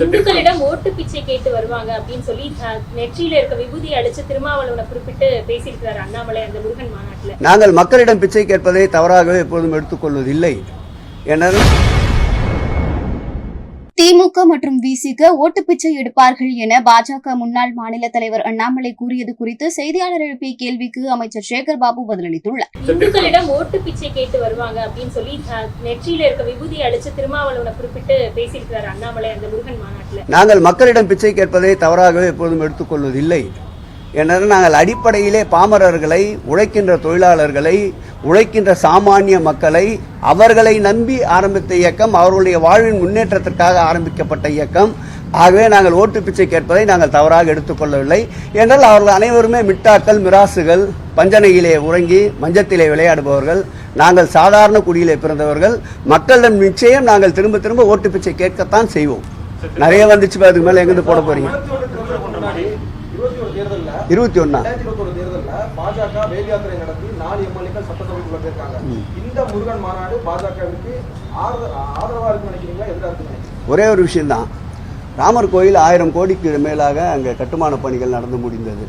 இந்துக்களிடம் ஓட்டு பிச்சை கேட்டு வருவாங்க அப்படின்னு சொல்லி அஹ், நெற்றியில இருக்க விபூதி அடிச்சு திருமாவளவனை குறிப்பிட்டு பேசியிருக்கிறார் அண்ணாமலை அந்த முருகன் மாநாட்டுல. நாங்கள் மக்களிடம் பிச்சை கேட்பதை தவறாகவே எப்போதும் எடுத்துக்கொள்வதில்லை. ஏனால் திமுக மற்றும் விசிக ஓட்டு பிச்சை எடுப்பார்கள் என பாஜக முன்னாள் மாநில தலைவர் அண்ணாமலை கூறியது குறித்து செய்தியாளர் எழுப்பிய கேள்விக்கு அமைச்சர் சேகர் பாபு பதிலளித்துள்ளார். இந்துக்களிடம் ஓட்டு பிச்சை கேட்டு வருவாங்க அப்படின்னு சொல்லி நெற்றியில இருக்க விபூதி அழிச்சு திருமாவளவனை குறிப்பிட்டு பேசியிருக்கிறார் அண்ணாமலை அந்த முருகன் மாநாட்டுல. நாங்கள் மக்களிடம் பிச்சை கேட்பதை தவறாகவே எப்போதும் எடுத்துக்கொள்வதில்லை. ஏனால் நாங்கள் அடிப்படையிலே பாமரர்களை உழைக்கின்ற தொழிலாளர்களை உழைக்கின்ற சாமானிய மக்களை அவர்களை நம்பி ஆரம்பித்த இயக்கம் அவர்களுடைய வாழ்வின் முன்னேற்றத்திற்காக ஆரம்பிக்கப்பட்ட இயக்கம். ஆகவே நாங்கள் ஓட்டு பிச்சை கேட்பதை நாங்கள் தவறாக எடுத்துக்கொள்ளவில்லை. என்றால் அவர்கள் அனைவருமே மிட்டாக்கள் மிராசுகள் பஞ்சனையிலே உறங்கி மஞ்சத்திலே விளையாடுபவர்கள் நாங்கள் சாதாரண குடியிலே பிறந்தவர்கள். மக்களிடம் நிச்சயம் நாங்கள் திரும்ப திரும்ப ஓட்டு பிச்சை கேட்கத்தான் செய்வோம். நிறைய வந்துச்சு அதுக்கு மேலே எங்கிருந்து போட போறீங்க? இருபத்தி ஒன்னா ஒரு தேர்தல்ல பாஜக வேல் யாத்திரை நடத்தி நாலு எம்எல்ஏக்கள் சட்டசபைக்குள்ள போயிருக்காங்க. இந்த முருகன் மாநாடு பாஜகவிற்கு ஆதரவா இருக்குன்னு நினைக்கிறீங்களா? எதிராக இருக்குன்னு நினைக்கிறீங்களா? ஒரே ஒரு விஷயம்தான். ராமர் கோயில் ஆயிரம் கோடிக்கு மேலாக அங்கே கட்டுமான பணிகள் நடந்து முடிந்தது.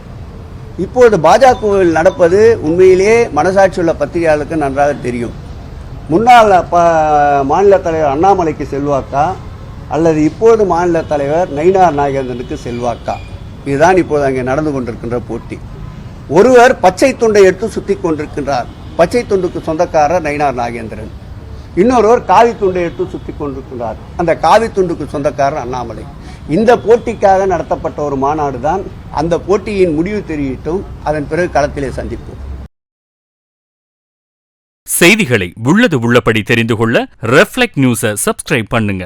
இப்பொழுது பாஜகவில் நடப்பது உண்மையிலேயே மனசாட்சி உள்ள பத்திரிகையாளருக்கு நன்றாக தெரியும். முன்னாள் ப மாநில தலைவர் அண்ணாமலைக்கு செல்வாக்கா? அல்லது இப்பொழுது மாநில தலைவர் நயினார் நாகேந்திரனுக்கு செல்வாக்கா? இதுதான் இப்போது அங்கே நடந்து கொண்டிருக்கின்ற போட்டி. ஒருவர் பச்சை துண்டை எடுத்து சுத்தி கொண்டிருக்கின்றார். பச்சை துண்டுக்கு சொந்தக்காரர் நயினார் நாகேந்திரன். இன்னொருவர் காவி துண்டை எடுத்து சுத்தி கொண்டிருக்கிறார் அந்த காவி துண்டுக்கு சொந்தக்காரர் அண்ணாமலை. இந்த போட்டிக்காக நடத்தப்பட்ட ஒரு மாநாடு தான் அந்த போட்டியின் முடிவு தெரிவித்தும் அதன் பிறகு களத்திலே சந்திப்போம். செய்திகளை உள்ளது உள்ளபடி தெரிந்து கொள்ள ரெஃப்ளெக்ட் நியூஸை சப்ஸ்கிரைப் பண்ணுங்க.